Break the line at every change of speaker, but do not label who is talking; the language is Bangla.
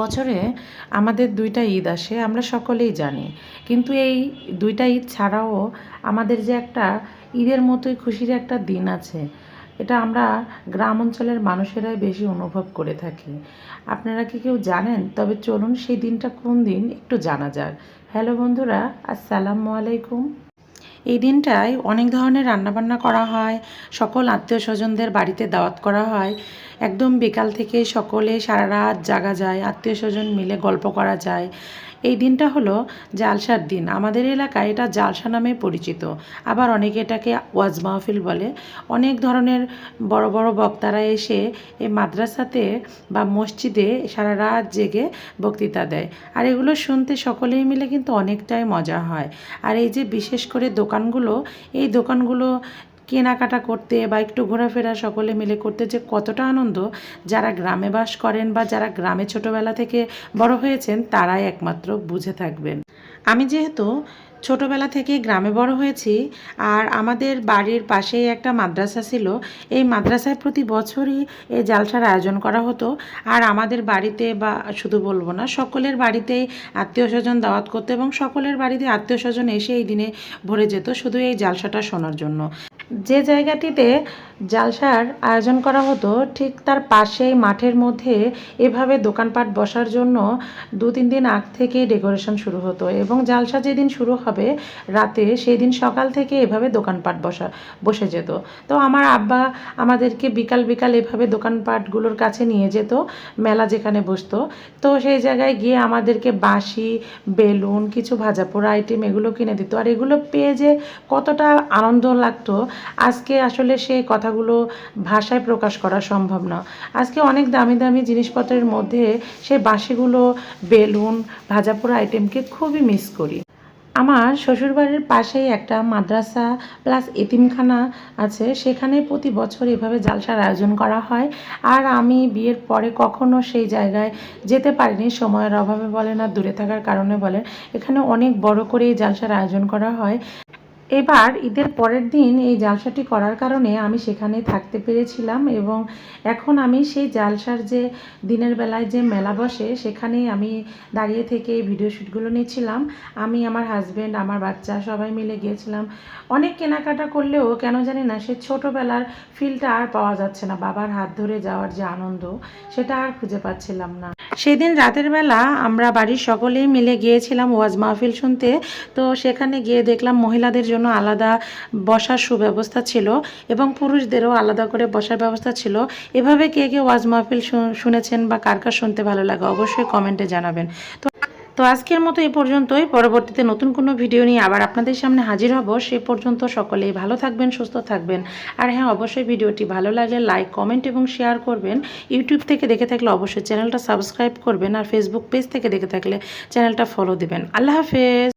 বছরে আমাদের দুইটা ঈদ আসে, আমরা সকলেই জানি। কিন্তু এই দুইটা ঈদ ছাড়াও আমাদের যে একটা ঈদের মতোই খুশির একটা দিন আছে, এটা আমরা গ্রাম অঞ্চলের মানুষেরাই বেশি অনুভব করে থাকি। আপনারা কি কেউ জানেন? তবে চলুন সেই দিনটা কোন দিন একটু জানা যাক। হ্যালো বন্ধুরা, আসসালামু আলাইকুম। এই দিনটায় অনেক ধরনের রান্নাবান্না করা হয়, সকল আত্মীয় স্বজনদের বাড়িতে দাওয়াত করা হয়। একদম বিকাল থেকে সকলে সারা রাত জাগা যায় আত্মীয় স্বজন মিলে গল্প করা যায়। এই দিনটা হলো জালসার দিন। আমাদের এলাকায় এটা জালসা নামে পরিচিত। আবার অনেকে এটাকে ওয়াজ মাহফিল বলে। অনেক ধরনের বড় বড় বক্তারা এসে এই মাদ্রাসাতে বা মসজিদে সারা রাত জেগে বক্তৃতা দেয়। আর এগুলো শুনতে সকলেই মিলে কিন্তু অনেকটাই মজা হয়। আর এই যে বিশেষ করে দোকানগুলো, এই দোকানগুলো কেনাকাটা করতে বা একটু ঘোরাফেরা সকলে মিলে করতে যে কতটা আনন্দ, যারা গ্রামে বাস করেন বা যারা গ্রামে ছোটবেলা থেকে বড় হয়েছেন, তারাই একমাত্র বুঝে থাকবেন। আমি যেহেতু ছোটোবেলা থেকে গ্রামে বড় হয়েছি আর আমাদের বাড়ির পাশেই একটা মাদ্রাসা ছিল। এই মাদ্রাসায় প্রতি বছরই এই জালসার আয়োজন করা হতো। আর আমাদের বাড়িতে বা শুধু বলব না, সকলের বাড়িতেই আত্মীয় স্বজন দাওয়াত করতো এবং সকলের বাড়িতে আত্মীয় স্বজন এসে এই দিনে ভরে যেত শুধু এই জালসাটা শোনার জন্য। যে জায়গাটিতে জালসার আয়োজন করা হতো, ঠিক তার পাশেই মাঠের মধ্যে এভাবে দোকানপাট বসার জন্য দু তিন দিন আগ থেকে ডেকোরেশন শুরু হতো এবং জালসা যেদিন শুরু হবে রাতে সেই দিন সকাল থেকে এভাবে দোকানপাট বসা, বসে যেত। তো আমার আব্বা আমাদেরকে বিকাল বিকাল এভাবে দোকানপাটগুলোর কাছে নিয়ে যেত, মেলা যেখানে বসতো। তো সেই জায়গায় গিয়ে আমাদেরকে বাঁশি, বেলুন, কিছু ভাজাপোড়া আইটেম এগুলো কিনে দিত। আর এগুলো পেয়ে যে কতটা আনন্দ লাগতো আজকে আসলে সেই কথাগুলো ভাষায় প্রকাশ করা সম্ভব না। আজকে অনেক দামি দামি জিনিসপত্রের মধ্যে সেই বাঁশিগুলো, বেলুন ভাজাপোড়া আইটেমকে খুবই মিস করি। আমার শ্বশুরবাড়ির পাশেই একটা মাদ্রাসা প্লাস এতিমখানা আছে, সেখানে প্রতি বছর এভাবে জালসার আয়োজন করা হয়। আর আমি বিয়ের পরে কখনো সেই জায়গায় যেতে পারিনি, সময়ের অভাবে বলেন আর দূরে থাকার কারণে বলেন এখানে অনেক বড় করে এই জালসার আয়োজন করা হয়। এবার ঈদের পরের দিন এই জালসাটি করার কারণে আমি সেখানে থাকতে পেরেছিলাম এবং এখন আমি সেই জালসার যে দিনের বেলায় যে মেলা বসে সেখানেই আমি দাঁড়িয়ে থেকে এই ভিডিও শ্যুটগুলো নিয়েছিলাম আমি, আমার হাজব্যান্ড আমার বাচ্চা সবাই মিলে গিয়েছিলাম। অনেক কেনাকাটা করলেও কেন জানি না সে ছোটোবেলার ফিলটা আর পাওয়া যাচ্ছে না, বাবার হাত ধরে যাওয়ার যে আনন্দ সেটা আর খুঁজে পাচ্ছিলাম না। সেদিন রাতের বেলা আমরা বাড়ির সকলেই মিলে গিয়েছিলাম ওয়াজ মাহফিল শুনতে। তো সেখানে গিয়ে দেখলাম মহিলাদের জন্য আলাদা বসার সুব্যবস্থা ছিল এবং পুরুষদেরও আলাদা করে বসার ব্যবস্থা ছিল। এভাবে কে কে ওয়াজ মাহফিল শুনেছেন বা কার কার শুনতে ভালো লাগে অবশ্যই কমেন্টে জানাবেন। তো তো আজকের মতো এ পর্যন্তই। পরবর্তীতে নতুন কোনো ভিডিও নিয়ে আবার আপনাদের সামনে হাজির হব। সে পর্যন্ত সকলেই ভালো থাকবেন, সুস্থ থাকবেন। আর হ্যাঁ অবশ্যই ভিডিওটি ভালো লাগলে লাইক, কমেন্ট এবং শেয়ার করবেন। ইউটিউব থেকে দেখে থাকলে অবশ্যই চ্যানেলটা সাবস্ক্রাইব করবেন আর ফেসবুক পেজ থেকে দেখে থাকলে চ্যানেলটা ফলো দেবেন। আল্লাহ হাফেজ।